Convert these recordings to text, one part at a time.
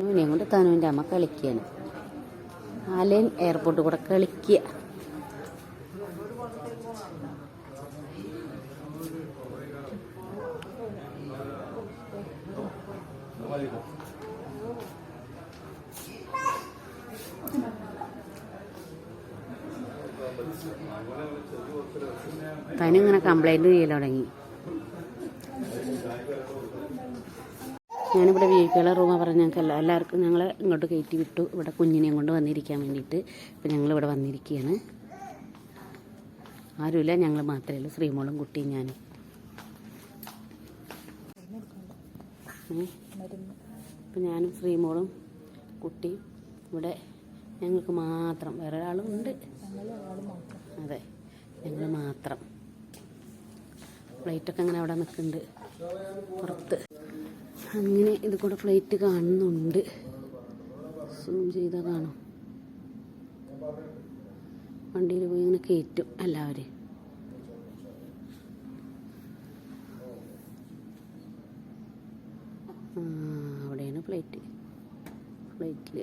അവനെയും കൊണ്ട് തനുവിന്റെ അമ്മ കളിക്കുകയാണ് ആലയം എയർപോർട്ടിൽ കൂടെ കളിക്കുക തനിങ്ങനെ കംപ്ലൈന്റ് ചെയ്യൽ തുടങ്ങി. ഞാനിവിടെ വി ഐ പികളെ റൂമ പറഞ്ഞ് ഞങ്ങൾക്ക് എല്ലാ എല്ലാവർക്കും ഞങ്ങൾ ഇങ്ങോട്ട് കയറ്റി വിട്ടു. ഇവിടെ കുഞ്ഞിനെയും കൊണ്ട് വന്നിരിക്കാൻ വേണ്ടിയിട്ട്. ഇപ്പം ഞങ്ങളിവിടെ വന്നിരിക്കുകയാണ്. ആരുമില്ല ഞങ്ങൾ മാത്രമേ ഉള്ളൂ. ശ്രീമോളും കുട്ടിയും ഞാനും? ഇപ്പം ഞാനും ശ്രീമോളും കുട്ടി ഇവിടെ ഞങ്ങൾക്ക് മാത്രം. വേറെ ഒരാളും ഉണ്ട്. അതെ ഞങ്ങൾ മാത്രം. ഫ്ലൈറ്റൊക്കെ അങ്ങനെ അവിടെ നിൽക്കുന്നുണ്ട്. പുറത്ത്. അങ്ങനെ ഇത് കൂടെ ഫ്ലൈറ്റ് കാണുന്നുണ്ട്. സൂം ചെയ്താൽ കാണും. വണ്ടിയിൽ പോയി ഇങ്ങനെ കയറ്റും എല്ലാവരും ആ, അവിടെയാണ് ഫ്ലൈറ്റ് ഫ്ലൈറ്റിൽ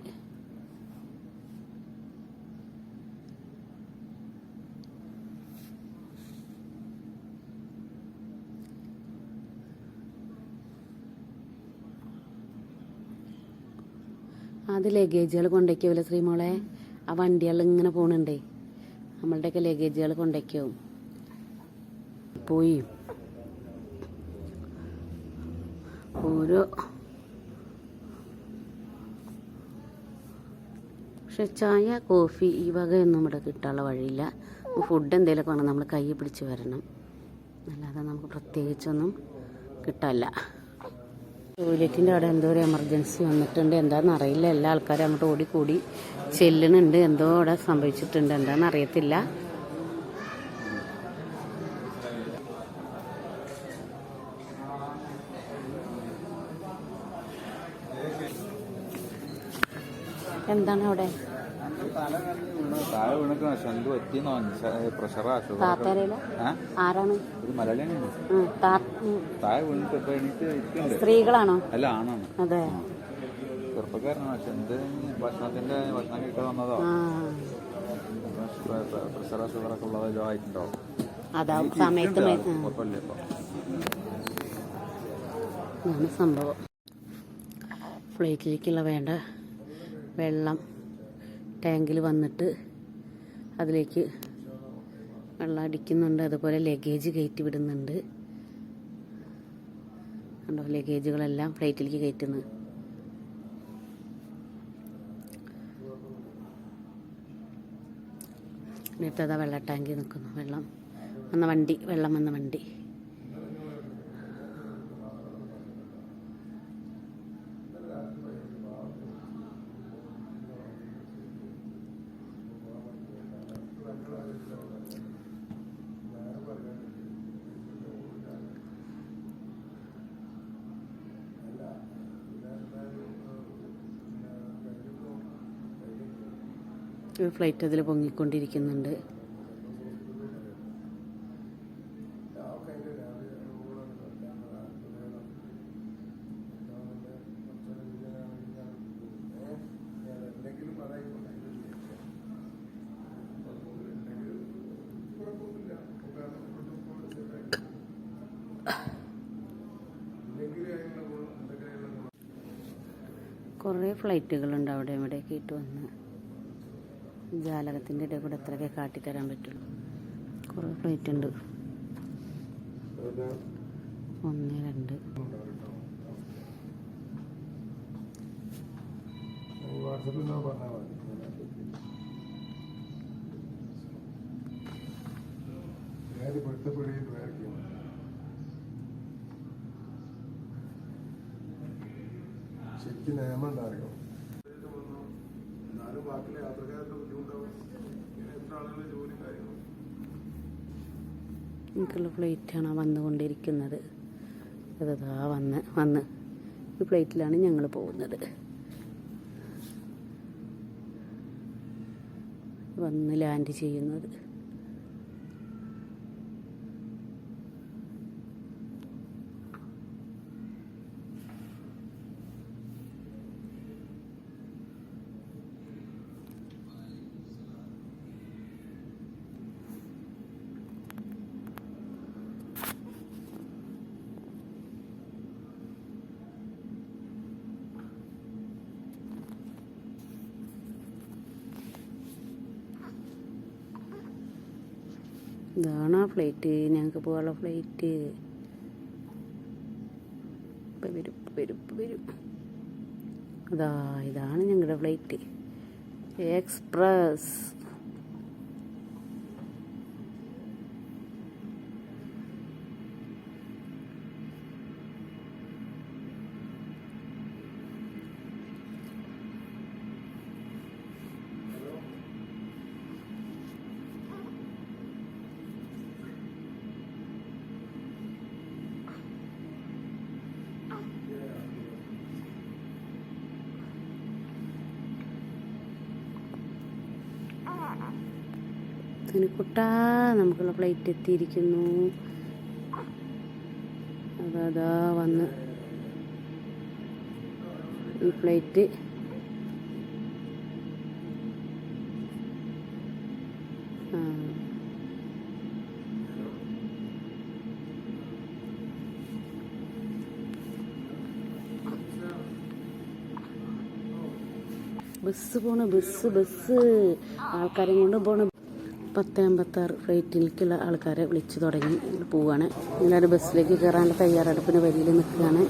അത് ലഗേജുകൾ കൊണ്ടുവയ്ക്കുമല്ലോ ശ്രീമോളെ? ആ വണ്ടികൾ ഇങ്ങനെ പോണുണ്ടേ. നമ്മളുടെയൊക്കെ ലഗേജുകൾ കൊണ്ടുവയ്ക്കും പോയി. ഓരോ പക്ഷെ ചായ കോഫി ഈ വകയൊന്നും ഇവിടെ കിട്ടാനുള്ള വഴിയില്ല. ഫുഡ് എന്തെങ്കിലുമൊക്കെ വേണം. നമ്മൾ കൈ പിടിച്ച് വരണം. അല്ലാതെ നമുക്ക് പ്രത്യേകിച്ചൊന്നും കിട്ടാല്ല ടോയ്ലറ്റിന്റെ അവിടെ എന്തോ ഒരു എമർജൻസി വന്നിട്ടുണ്ട്. എന്താണെന്ന് അറിയില്ല. എല്ലാ ആൾക്കാരും അങ്ങോട്ട് ഓടിക്കൂടി ചെല്ലണുണ്ട് എന്തോ അവിടെ സംഭവിച്ചിട്ടുണ്ട്. എന്താണെന്ന് അറിയത്തില്ല. എന്താണ് അവിടെ? താഴെ വീണക്കണ എന്ത് പറ്റിയെന്നോ പ്രഷറാ ആരാണ്? ഒരു മലയാളിയാണ്. താഴെ വീണിട്ട് ഇപ്പൊ എണീറ്റ് സ്ത്രീകളാണോ? അല്ല ആണാണ്. അതെ. ചെറുപ്പക്കാരനാണ്. പക്ഷെ എന്ത് ഭക്ഷണത്തിന്റെ ഭക്ഷണം കഴിക്കാൻ വന്നതോ? പ്രഷറാ ഷുഗറൊക്കെ ഉള്ളതല്ലോ ആയിട്ടുണ്ടോ? അതാ സമയത്ത് ഇതാണ് സംഭവം. ഫ്ലൈറ്റിലേക്കുള്ള വേണ്ട വെള്ളം. ടാങ്കിൽ വന്നിട്ട് അതിലേക്ക് വെള്ളം അടിക്കുന്നുണ്ട്. അതുപോലെ ലഗേജ് കയറ്റി വിടുന്നുണ്ട്. കണ്ടോ ലഗേജുകളെല്ലാം ഫ്ലൈറ്റിലേക്ക് കയറ്റുന്നു. എന്നിട്ട് അതാ വെള്ള ടാങ്കി നിൽക്കുന്നു. വെള്ളം വന്ന വണ്ടി വെള്ളം വന്ന വണ്ടി ഒരു ഫ്ലൈറ്റ് അതിൽ പൊങ്ങിക്കൊണ്ടിരിക്കുന്നുണ്ട്. കുറേ ഫ്ലൈറ്റുകളുണ്ട് അവിടെ ഇവിടെയൊക്കെ ഇട്ട് വന്ന്. ജാലകത്തിന്റെ ഇടയിൽ കൂടെ എത്രയൊക്കെ കാട്ടിത്തരാൻ പറ്റുള്ളൂ. കുറേ പ്ലേറ്റ് ഉണ്ട്. ഒന്ന് രണ്ട്. ശരിക്കും നിയമം എന്നാലും ബാക്കിയുള്ള യാത്രക്കാരുടെ ബുദ്ധിമുട്ടാവും. ഇങ്ങനെ എത്ര ആളുകളുടെ ജോലിയും കാര്യങ്ങളും. എനിക്കുള്ള ഫ്ലൈറ്റാണ് വന്നുകൊണ്ടിരിക്കുന്നത്. അതാ വന്ന് വന്ന്. ഈ പ്ലേറ്റിലാണ് ഞങ്ങൾ പോകുന്നത്. വന്ന് ലാൻഡ് ചെയ്യുന്നത്. ഇതാണ് ആ ഫ്ലൈറ്റ് ഞങ്ങൾക്ക് പോകാനുള്ള ഫ്ലൈറ്റ് ഇപ്പം വരും വരും വരും. അതാ ഇതാണ് ഞങ്ങളുടെ ഫ്ലൈറ്റ് എക്സ്പ്രസ് കുട്ടാ നമുക്കുള്ള ഫ്ലൈറ്റ് എത്തിയിരിക്കുന്നു. അതാ വന്ന് ഈ ഫ്ലൈറ്റ് ആ. ബസ് പോണ ബസ് ബസ്. ആൾക്കാരെ കൊണ്ട് പോണ. പത്ത് അമ്പത്താറ് ഫ്ലൈറ്റിലേക്കുള്ള ആൾക്കാരെ വിളിച്ചു തുടങ്ങി. പോവാണ്. എല്ലാവരും ബസ്സിലേക്ക് കയറാനുള്ള തയ്യാറെടുപ്പിന് വരിയിൽ നിൽക്കുകയാണ്.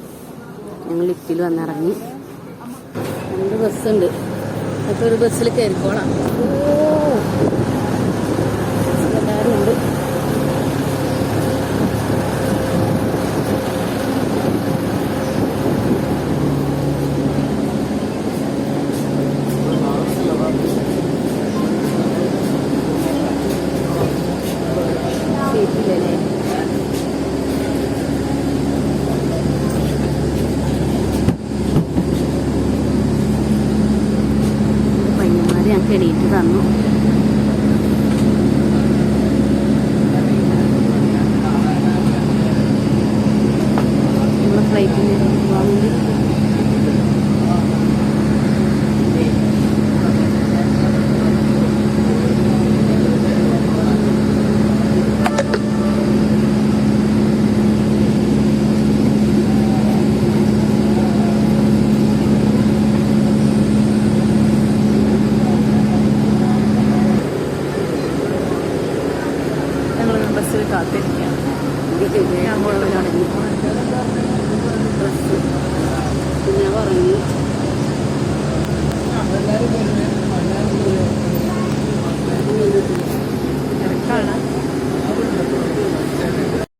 ഞങ്ങൾ ലിഫ്റ്റിൽ വന്നിറങ്ങി. രണ്ട് ബസ്സുണ്ട്. അപ്പോൾ ഒരു ബസ്സിൽ കയറിക്കോളാം. പയ്യന്മാർ ഞങ്ങൾക്ക് എണീറ്റ് തന്നു ഫ്ലൈറ്റിന് പോകാൻ വേണ്ടി പിന്നെ ഉറങ്ങി. തിരക്കാണ്